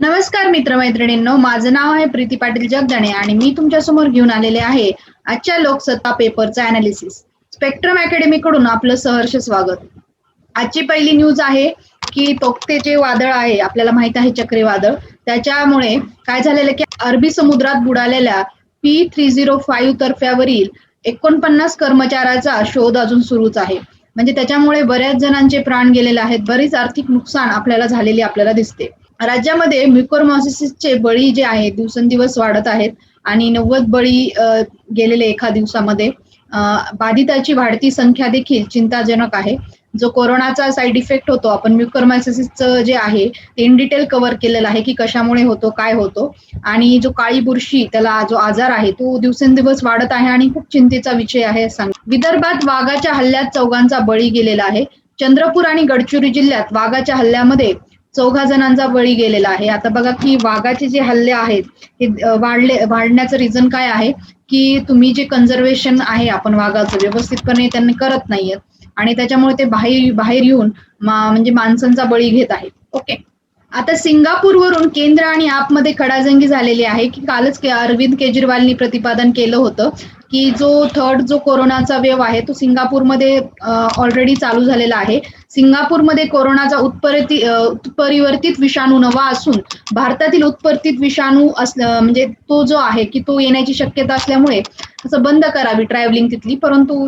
नमस्कार मित्रमैत्रिणींनो माझं नाव आहे प्रीती पाटील जगदाणे आणि मी तुमच्यासमोर घेऊन आलेले आहे आजच्या लोकसत्ता पेपरचा अनालिसिस स्पेक्ट्रम अकॅडमी कडून आपलं सहर्ष स्वागत. आजची पहिली न्यूज आहे की तोक्ते जे वादळ आहे आपल्याला माहीत आहे चक्रीवादळ त्याच्यामुळे काय झालेलं की अरबी समुद्रात बुडालेल्या पी थ्री झिरो फाईव्ह तर्फ्यावरील एकोणपन्नास कर्मचाऱ्याचा शोध अजून सुरूच आहे. म्हणजे त्याच्यामुळे बऱ्याच जणांचे प्राण गेलेले आहेत बरीच आर्थिक नुकसान आपल्याला झालेली आपल्याला दिसते. राज्यामध्ये म्युकोरमॉसिसचे बळी जे आहेत दिवसेंदिवस वाढत आहेत आणि नव्वद बळी गेलेले एका दिवसामध्ये बाधिताची वाढती संख्या देखील चिंताजनक आहे. जो कोरोनाचा साईड इफेक्ट होतो आपण म्युकोरमॉसिसचं जे आहे ते इन डिटेल कव्हर केलेलं आहे की कशामुळे होतो काय होतो आणि जो काळी बुरशी त्याला जो आजार आहे तो दिवसेंदिवस वाढत आहे आणि खूप चिंतेचा विषय आहे सांग विदर्भात वाघाच्या हल्ल्यात चौघांचा बळी गेलेला आहे. चंद्रपूर आणि गडचिरोली जिल्ह्यात वाघाच्या हल्ल्यामध्ये चौघा जणांचा बळी गेलेला आहे. आता बघा की वाघाचे जे हल्ले आहेत हे वाढले वाढण्याचं रिझन काय आहे? की तुम्ही जे कन्झर्वेशन आहे आपण वाघाचं व्यवस्थितपणे त्यांनी करत नाहीयेत. आणि त्याच्यामुळे ते बाहेर बाहेर येऊन म्हणजे माणसांचा बळी घेत आहेत. ओके आता सिंगापूरवरून केंद्र आणि आपमध्ये खडाजंगी झालेली आहे की कालच के- अरविंद केजरीवालनी प्रतिपादन केलं होतं की जो थर्ड जो कोरोनाचा वेव आहे तो सिंगापूरमध्ये ऑलरेडी चालू झालेला आहे. सिंगापूरमध्ये कोरोनाचा उत्परिती उत्परिवर्तित विषाणू नवा असून भारतातील उत्परित विषाणू अस म्हणजे तो जो आहे की तो येण्याची शक्यता असल्यामुळे असं बंद करावी ट्रॅव्हलिंग तिथली. परंतु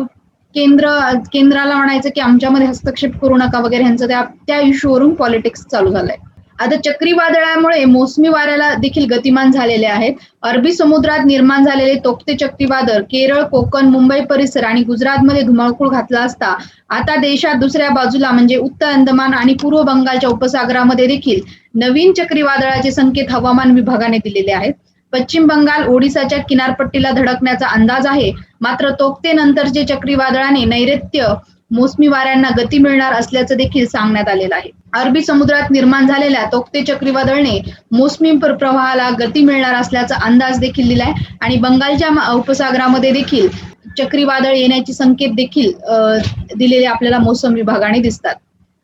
केंद्र केंद्राला म्हणायचं की आमच्यामध्ये हस्तक्षेप करू नका वगैरे ह्यांचं त्या त्या इश्यूवरून पॉलिटिक्स चालू झालंय. आता चक्रीवादळामुळे मोसमी वाऱ्याला देखील गतिमान झालेले आहेत. अरबी समुद्रात निर्माण झालेले तोक्ते चक्रीवादळ केरळ कोकण मुंबई परिसर आणि गुजरातमध्ये धुमाळकूळ घातला असता आता देशात दुसऱ्या बाजूला म्हणजे उत्तर अंदमान आणि पूर्व बंगालच्या उपसागरामध्ये देखील नवीन चक्रीवादळाचे संकेत हवामान विभागाने दिलेले आहेत. पश्चिम बंगाल ओडिसाच्या किनारपट्टीला धडकण्याचा अंदाज आहे. मात्र तोक्ते नंतरचे चक्रीवादळाने नैऋत्य मोसमी वाऱ्यांना गती मिळणार असल्याचं देखील सांगण्यात आलेलं आहे. अरबी समुद्रात निर्माण झालेल्या तोक्ते चक्रीवादळने मोसमी प्रवाहाला गती मिळणार असल्याचा अंदाज देखील दिलाय आणि बंगालच्या उपसागरामध्ये देखील चक्रीवादळ येण्याचे संकेत देखील दिलेले आपल्याला मोसम विभागाने दिसतात.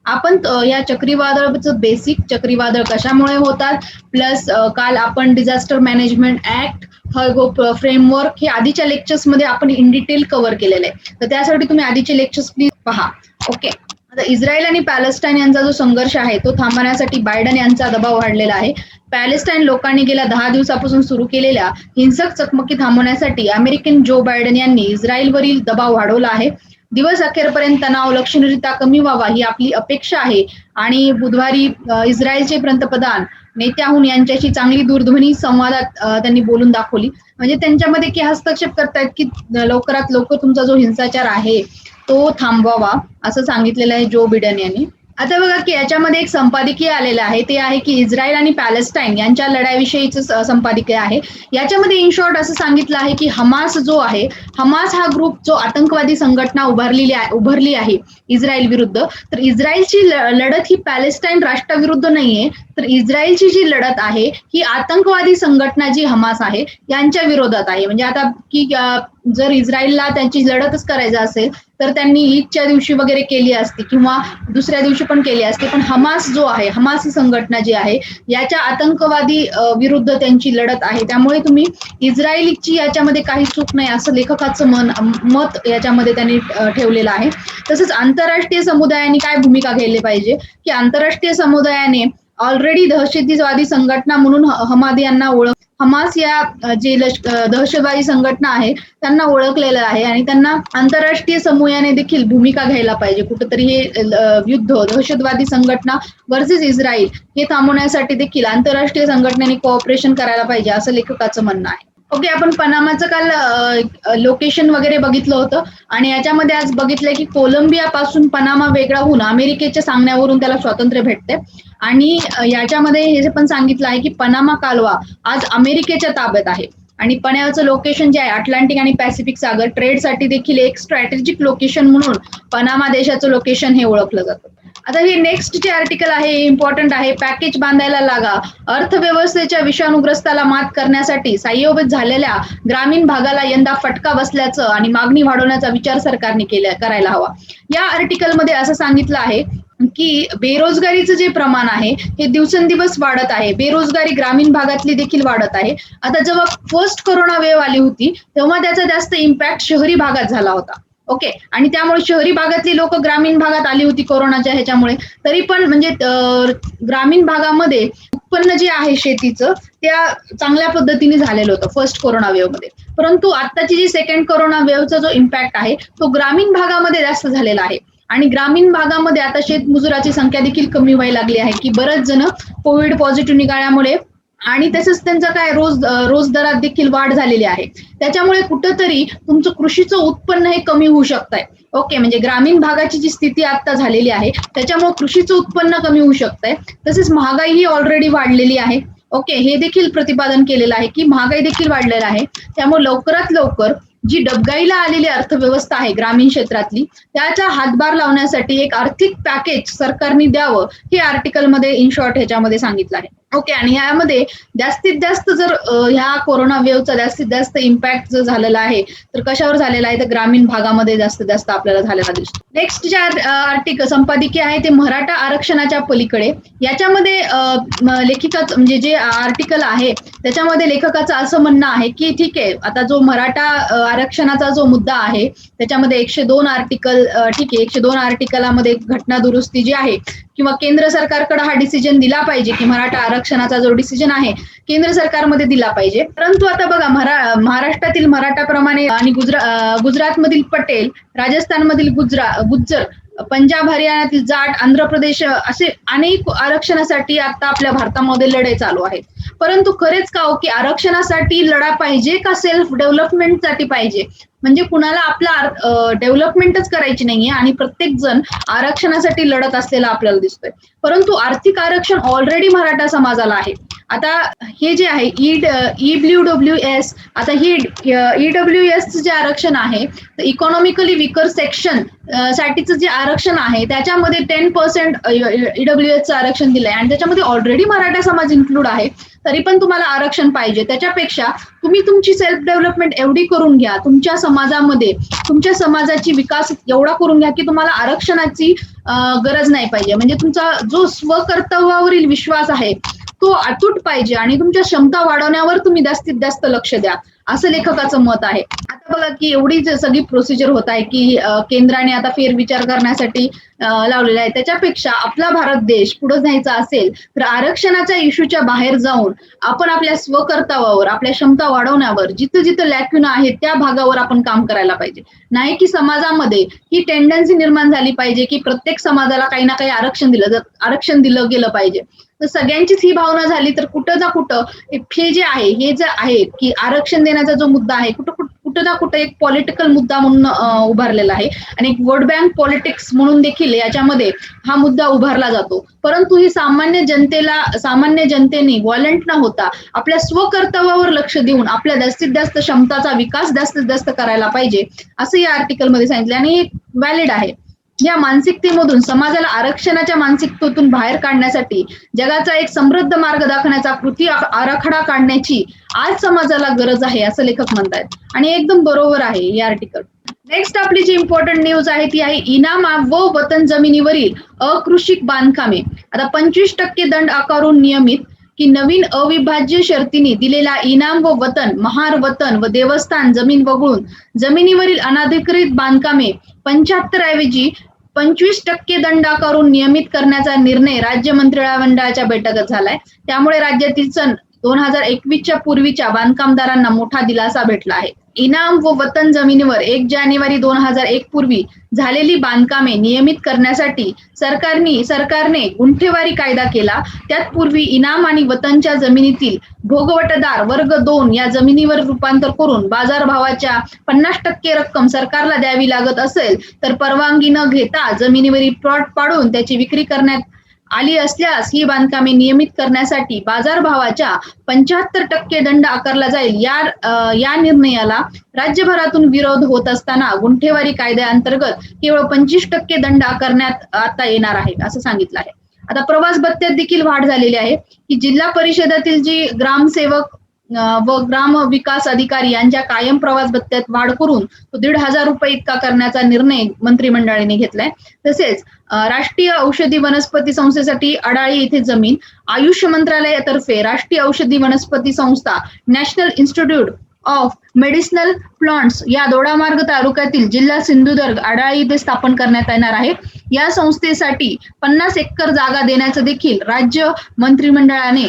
आपण या चक्रीवादळाचं बेसिक चक्रीवादळ कशामुळे होतात? प्लस काल आपण disaster management act Hyogo framework हे आधीच्या लेक्चर्समध्ये आपण इन डिटेल कव्हर केलेलं आहे. तर त्यासाठी तुम्ही आधीचे लेक्चर्स प्लीज पहा. ओके आता इस्रायल आणि पॅलेस्टाईन यांचा जो संघर्ष आहे तो थांबवण्यासाठी बायडन यांचा दबाव वाढलेला आहे. पॅलेस्टाईन लोकांनी गेल्या दहा दिवसापासून सुरू केलेल्या हिंसक चकमकी थांबवण्यासाठी अमेरिकन जो बायडन यांनी इस्रायलवरील दबाव वाढवला आहे. दिवस अखेरपर्यंत तणाव लक्षणीयरित्या कमी व्हावा ही आपली अपेक्षा आहे. आणि बुधवारी इस्रायलचे पंतप्रधान नेत्याहून यांच्याशी चांगली दूरध्वनी संवादात त्यांनी बोलून दाखवली. म्हणजे त्यांच्यामध्ये की हस्तक्षेप करतायत की लवकरात लवकर तुमचा जो हिंसाचार आहे तो थांबवावा असं सांगितलेलं आहे जो बिडन यांनी. आता बघा की याच्यामध्ये एक संपादकीय आलेलं आहे. ते आहे की इस्रायल आणि पॅलेस्टाईन यांच्या लढाईविषयीचं संपादकीय आहे. याच्यामध्ये इन शॉर्ट असं सांगितलं आहे की हमास जो आहे हमास हा ग्रुप जो आतंकवादी संघटना उभारलेली आहे उभारली आहे इस्रायल विरुद्ध तर इस्रायलची लढत ही पॅलेस्टाईन राष्ट्राविरुद्ध नाहीये. तर इस्रायलची जी लढत आहे ही आतंकवादी संघटना जी हमास आहे यांच्या विरोधात आहे. म्हणजे आता की जर इस्रायलला त्यांची लढतच करायचं असेल तर त्यांनी ईदच्या दिवशी वगैरे केली असती किंवा दुसऱ्या दिवशी पण केली असती. पण हमास जो आहे हमास ही संघटना जी आहे याच्या आतंकवादी विरुद्ध त्यांची लढत आहे. त्यामुळे तुम्ही इस्रायलीची याच्यामध्ये काही चूक नाही असं लेखकाचं मन मत याच्यामध्ये त्यांनी ठेवलेलं आहे. तसंच आंतरराष्ट्रीय समुदायाने काय भूमिका घ्यायला पाहिजे? की आंतरराष्ट्रीय समुदायाने ऑलरेडी दहशतवादी संघटना म्हणून हमाद यांना ओळख हमास या जे दहशतवादी संघटना आहे त्यांना ओळखलेलं आहे आणि त्यांना आंतरराष्ट्रीय समूहाने देखील भूमिका घ्यायला पाहिजे. कुठेतरी हे युद्ध दहशतवादी संघटना वर्सेस इस्रायल हे थांबवण्यासाठी देखील आंतरराष्ट्रीय संघटनेने कोऑपरेशन करायला पाहिजे असं लेखकाचं म्हणणं आहे. ओके आपण पनामाचं काल लोकेशन वगैरे बघितलं होतं. आणि याच्यामध्ये आज बघितलंय की कोलंबिया पासून पनामा वेगळा होऊन अमेरिकेच्या सांगण्यावरून त्याला स्वातंत्र्य भेटते आणि याच्यामध्ये हे पण सांगितलं आहे की पनामा कालवा आज अमेरिकेच्या ताब्यात आहे. आणि पण्याचं लोकेशन जे आहे अटलांटिक आणि पॅसिफिक सागर ट्रेडसाठी देखील एक स्ट्रॅटेजिक लोकेशन म्हणून पनामा देशाचं लोकेशन हे ओळखलं जातं. आता हे नेक्स्ट जे आर्टिकल आहे इम्पॉर्टंट आहे पॅकेज बांधायला लागा. अर्थव्यवस्थेच्या विषाणूग्रस्ताला मात करण्यासाठी साह्योबित झालेल्या ग्रामीण भागाला यंदा फटका बसल्याचं आणि मागणी वाढवण्याचा विचार सरकारने केला करायला हवा. या आर्टिकलमध्ये असं सांगितलं आहे की बेरोजगारीचं जे प्रमाण आहे हे दिवसेंदिवस वाढत आहे. बेरोजगारी ग्रामीण भागातली देखील वाढत आहे. आता जेव्हा फर्स्ट कोरोना वेव आली होती तेव्हा त्याचा जास्त इम्पॅक्ट शहरी भागात झाला होता. ओके. आणि त्यामुळे शहरी भागातली लोक ग्रामीण भागात आली होती कोरोनाच्या ह्याच्यामुळे. तरी पण म्हणजे ग्रामीण भागामध्ये उत्पन्न जे आहे शेतीचं त्या चांगल्या पद्धतीने झालेलं होतं फर्स्ट कोरोना वेव्हमध्ये. परंतु आत्ताची जी सेकंड कोरोना वेव्हचा जो इम्पॅक्ट आहे तो ग्रामीण भागामध्ये जास्त झालेला आहे. आणि ग्रामीण भागामध्ये आता शेतमजुराची संख्या देखील कमी व्हायला लागली आहे की बरेच जण कोविड पॉझिटिव्ह निघाल्यामुळे आणि तसंच त्यांचा काय रोज रोज दरात देखील वाढ झालेली आहे. त्याच्यामुळे कुठंतरी तुमचं कृषीचं उत्पन्न हे कमी होऊ शकतंय. ओके म्हणजे ग्रामीण भागाची जी स्थिती आता झालेली आहे त्याच्यामुळे कृषीचं उत्पन्न कमी होऊ शकतंय. तसेच महागाई ही ऑलरेडी वाढलेली आहे. ओके हे देखील प्रतिपादन केलेलं आहे की महागाई देखील वाढलेलं आहे. त्यामुळे लवकरात लवकर जी डबगाईला आलेली अर्थव्यवस्था आहे ग्रामीण क्षेत्रातली त्याचा हातभार लावण्यासाठी एक आर्थिक पॅकेज सरकारने द्यावं हे आर्टिकलमध्ये इन शॉर्ट ह्याच्यामध्ये सांगितलं आहे. ओके आणि यामध्ये जास्तीत जास्त जर ह्या कोरोना वेव्हचा जास्तीत जास्त इम्पॅक्ट जर झालेला आहे तर कशावर झालेला आहे? तर ग्रामीण भागामध्ये जास्तीत जास्त आपल्याला झालेला दिसतो. नेक्स्ट जे आर्टिकल संपादकीय आहे ते मराठा आरक्षणाच्या पलीकडे. याच्यामध्ये लेखिकाच म्हणजे जे आर्टिकल आहे त्याच्यामध्ये लेखकाचं असं म्हणणं आहे की ठीक आहे आता जो मराठा आरक्षणाचा जो मुद्दा आहे त्याच्यामध्ये एकशे दोन आर्टिकल ठीक आहे एकशे दोन आर्टिकलामध्ये घटना दुरुस्ती जी आहे किंवा केंद्र सरकारकडे हा डिसिजन दिला पाहिजे की मराठा आरक्षणाचा जो डिसिजन आहे केंद्र सरकारमध्ये दिला पाहिजे. परंतु आता बघा मरा महाराष्ट्रातील मराठाप्रमाणे आणि गुजरा गुजरातमधील पटेल राजस्थानमधील गुजरा गुज्जर पंजाब हरियाणातील जाट आंध्र प्रदेश असे अनेक आरक्षणासाठी आता आपल्या भारतामध्ये लढाई चालू आहेत परंतु खरेच का हो की आरक्षणासाठी लढा पाहिजे का सेल्फ डेव्हलपमेंटसाठी पाहिजे? म्हणजे कुणाला आपला डेव्हलपमेंटच करायची नाहीये आणि प्रत्येक जण आरक्षणासाठी लढत असलेला आपल्याला दिसतोय. परंतु आर्थिक आरक्षण ऑलरेडी मराठा समाजाला आहे. आता हे जे आहे ई डब्ल्यू डब्ल्यू एस आता ही ईडब्ल्यू एस जे आरक्षण आहे इकॉनॉमिकली विकर सेक्शन साठीचं जे आरक्षण आहे त्याच्यामध्ये टेन पर्सेंट ईडब्ल्यू एसचं आरक्षण दिलं आहे आणि त्याच्यामध्ये ऑलरेडी मराठा समाज इन्क्लूड आहे. तरी पण तुम्हाला आरक्षण पाहिजे. त्याच्यापेक्षा तुम्ही तुमची सेल्फ डेव्हलपमेंट एवढी करून घ्या. तुमच्या समाजामध्ये तुमच्या समाजाची विकास एवढा करून घ्या की तुम्हाला आरक्षणाची गरज नाही पाहिजे. म्हणजे तुमचा जो स्वकर्तव्यावरील विश्वास आहे तो अतूट पाहिजे आणि तुमच्या क्षमता वाढवण्यावर तुम्ही जास्तीत जास्त लक्ष द्या. असं लेखकाचं मत आहे. आता बघा की एवढी सगळी प्रोसिजर होत आहे की केंद्राने आता फेरविचार करण्यासाठी लावलेला आहे. त्याच्यापेक्षा आपला भारत देश पुढे न्यायचा असेल तर आरक्षणाच्या इश्यूच्या बाहेर जाऊन आपण आपल्या स्वकर्तावावर आपल्या क्षमता वाढवण्यावर जिथं जिथं लॅक्युन आहेत त्या भागावर आपण काम करायला पाहिजे. नाही की समाजामध्ये ही टेंडन्सी निर्माण झाली पाहिजे की प्रत्येक समाजाला काही ना काही आरक्षण दिलं आरक्षण दिलं गेलं पाहिजे. तर सगळ्यांचीच ही भावना झाली तर कुठं ना कुठं हे जे आहे हे जे आहे की आरक्षण देण्याचा जो मुद्दा आहे कुठं कुठं कुठं ना कुठं एक पॉलिटिकल मुद्दा म्हणून उभारलेला आहे. आणि एक वर्ल्ड बँक पॉलिटिक्स म्हणून देखील याच्यामध्ये हा मुद्दा उभारला जातो. परंतु ही सामान्य जनतेला सामान्य जनतेने वॉलंट न होता आपल्या स्वकर्तव्यावर लक्ष देऊन आपल्या जास्तीत जास्त क्षमताचा विकास जास्तीत जास्त करायला पाहिजे असं या आर्टिकलमध्ये सांगितलं. आणि व्हॅलिड आहे. या मानसिकतेमधून समाजाला आरक्षणाच्या मानसिकतेतून बाहेर काढण्यासाठी जगाचा एक समृद्ध मार्ग दाखवण्याचा कृती आराखडा काढण्याची आज समाजाला गरज आहे असं लेखक म्हणतात आणि एकदम बरोबर आहे या आर्टिकल नेक्स्ट आपली जी इम्पॉर्टंट न्यूज आहे ती आहे इनामा व वतन जमिनीवरील अकृषिक बांधकामे. आता पंचवीस टक्के दंड आकारून नियमित की नवीन अविभाज्य शर्तीने दिलेला इनाम व वतन महार वतन व देवस्थान जमीन वगळून जमिनीवरील अनाधिकृत बांधकामे पंच्याहत्तर ऐवजी पंचवीस टक्के दंड आकारून नियमित करण्याचा निर्णय राज्य मंत्रिमंडळाच्या बैठकीत झालाय. त्यामुळे राज्यातील सन दोन हजार एकवीसच्या पूर्वीच्या बांधकामदारांना मोठा दिलासा भेटला आहे. इनाम व वतन जमिनीवर एक जानेवारी दोन हजार एक पूर्वी झालेली बांधकामे नियमित करण्यासाठी सरकारने सरकारने गुंठेवारी कायदा केला. त्यात पूर्वी इनाम आणि वतनच्या जमिनीतील भोगवटदार वर्ग दोन या जमिनीवर रूपांतर करून बाजारभावाच्या पन्नास टक्के रक्कम सरकारला द्यावी लागत असेल तर परवानगी न घेता जमिनीवरील प्लॉट पाडून त्याची विक्री करण्यात आली असल्यास ही बांधकामे नियमित करण्यासाठी बाजारभावाच्या पंच्याहत्तर टक्के दंड आकारला जाईल. या या निर्णयाला राज्यभरातून विरोध होत असताना गुंठेवारी कायद्याअंतर्गत केवळ पंचवीस टक्के दंड आकारण्यात आता येणार आहे असं सांगितलं आहे. आता प्रवास भत्त्यात देखील वाढ झालेली आहे. की जिल्हा परिषदातील जी ग्रामसेवक व ग्राम विकास अधिकारी यांच्या कायम प्रवास भत्त्यात वाढ करून तो दीड हजार रुपये इतका करण्याचा निर्णय मंत्रिमंडळाने घेतलाय. तसेच राष्ट्रीय औषधी वनस्पती संस्थेसाठी अडाळी येथे जमीन आयुष्य मंत्रालयातर्फे राष्ट्रीय औषधी वनस्पती संस्था National Institute of Medicinal Plants या दोडामार्ग तालुक्यातील जिल्हा सिंधुदुर्ग आडाळी इथे स्थापन करण्यात येणार आहे. या संस्थेसाठी पन्नास एकर जागा देण्याचं देखील राज्य मंत्रिमंडळाने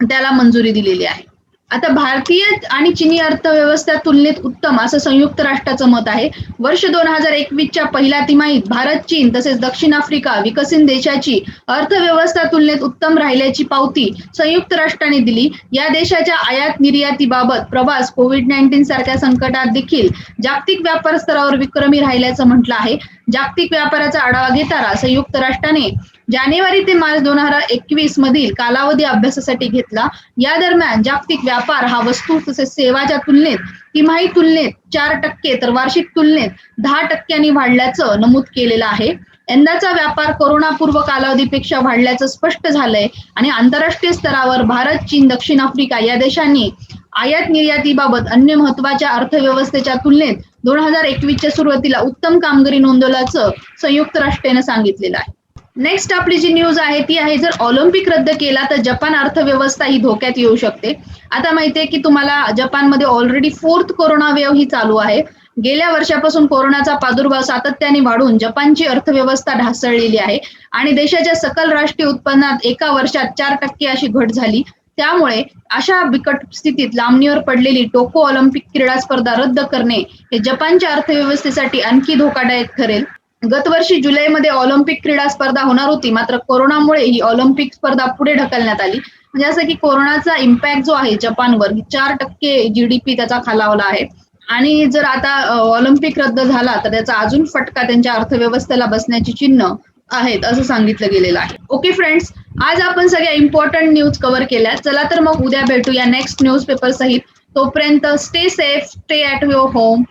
त्याला मंजुरी दिलेली आहे. आता भारतीय आणि चिनी अर्थव्यवस्था तुलनेत उत्तम असं संयुक्त राष्ट्राचं मत आहे. वर्ष दोन हजार एकवीसच्या पहिल्या तिमाहीत भारत चीन तसेच दक्षिण आफ्रिका विकसित देशाची अर्थव्यवस्था तुलनेत उत्तम राहिल्याची पावती संयुक्त राष्ट्राने दिली. या देशाच्या आयात निर्यातीबाबत प्रवास कोविड नाईन्टीन सारख्या संकटात देखील जागतिक व्यापार स्तरावर विक्रमी राहिल्याचं म्हटलं आहे. जागतिक व्यापाराचा आढावा घेताना संयुक्त राष्ट्राने जानेवारी ते मार्च दोन हजार एकवीस मधील कालावधी अभ्यासासाठी घेतला. या दरम्यान जागतिक व्यापार हा वस्तू तसेच सेवाच्या तुलनेत तिमाही तुलनेत चार टक्के तर वार्षिक तुलनेत दहा टक्क्यांनी वाढल्याचं नमूद केलेलं आहे. यंदाचा व्यापार कोरोनापूर्व कालावधीपेक्षा वाढल्याचं स्पष्ट झालंय आणि आंतरराष्ट्रीय स्तरावर भारत चीन दक्षिण आफ्रिका या देशांनी आयात निर्यातीबाबत अन्य महत्त्वाच्या अर्थव्यवस्थेच्या तुलनेत दोन हजार एकवीसच्या सुरुवातीला उत्तम कामगिरी नोंदवल्याचं संयुक्त राष्ट्राने सांगितलेलं आहे. नेक्स्ट आपली जी न्यूज आहे ती आहे जर ऑलिम्पिक रद्द केला तर जपान अर्थव्यवस्था ही धोक्यात येऊ शकते. आता माहितीये की तुम्हाला जपानमध्ये ऑलरेडी फोर्थ कोरोना वेव्ह ही चालू आहे. गेल्या वर्षापासून कोरोनाचा प्रादुर्भाव सातत्याने वाढून जपानची अर्थव्यवस्था ढासळलेली आहे. आणि देशाच्या सकल राष्ट्रीय उत्पन्नात एका वर्षात चार टक्के अशी घट झाली. त्यामुळे अशा बिकट स्थितीत लांबणीवर पडलेली टोको ऑलिम्पिक क्रीडा स्पर्धा रद्द करणे हे जपानच्या अर्थव्यवस्थेसाठी आणखी धोकादायक ठरेल. गतवर्षी जुलैमध्ये ऑलिम्पिक क्रीडा स्पर्धा होणार होती मात्र कोरोनामुळे ही ऑलिम्पिक स्पर्धा पुढे ढकलण्यात आली. म्हणजे असं की कोरोनाचा इम्पॅक्ट जो आहे जपानवर चार टक्के जीडीपी त्याचा खालावला आहे. आणि जर आता ऑलिम्पिक रद्द झाला तर त्याचा अजून फटका त्यांच्या अर्थव्यवस्थेला बसण्याची चिन्ह आहेत असं सांगितलं गेलेलं आहे. ओके फ्रेंड्स आज आपण सगळ्या इम्पॉर्टंट न्यूज कव्हर केल्या. चला तर मग उद्या भेटूया नेक्स्ट न्यूज पेपर सहित. तोपर्यंत stay safe stay at your home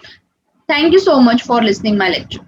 thank you so much for listening my lecture